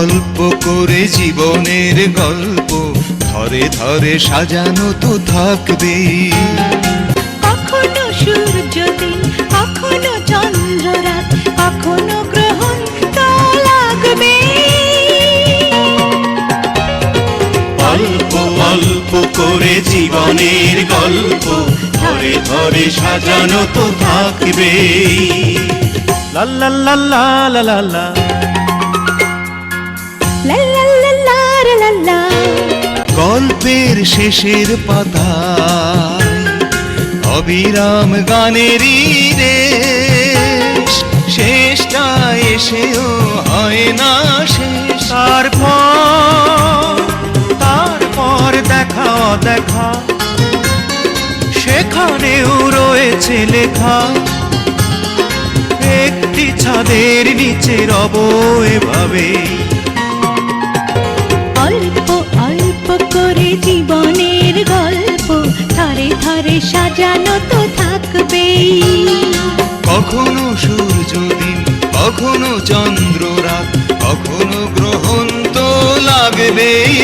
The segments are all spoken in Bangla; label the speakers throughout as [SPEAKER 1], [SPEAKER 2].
[SPEAKER 1] অল্প করে জীবনের গল্প ধরে ধরে সাজানো তো থাকবে।
[SPEAKER 2] কখনো সূর্যদিন কখনো চন্দ্ররাত কখনো গ্রহণ লাগবে।
[SPEAKER 3] অল্প অল্প করে জীবনের গল্প ধরে ধরে সাজানো তো থাকবেই লা লা লা লা লা লা।
[SPEAKER 1] গল্পের শেষের পাতায় অবিরাম গানেরই রেশ শেষটা এসেও হয় না শেষ।
[SPEAKER 3] তারপর তারপর দেখা দেখা। সেখানেও রয়েছে লেখা। একটি ছাদের নিচে রব এভাবে
[SPEAKER 2] ধরে সাজানো তো থাকবেই।
[SPEAKER 1] কখনো সূর্য দিন কখনো চন্দ্র রাত কখনো গ্রহণ তো লাগবেই।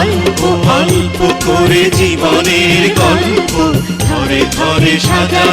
[SPEAKER 3] অল্প অল্প করে জীবনের গল্প ধরে ধরে সাজানো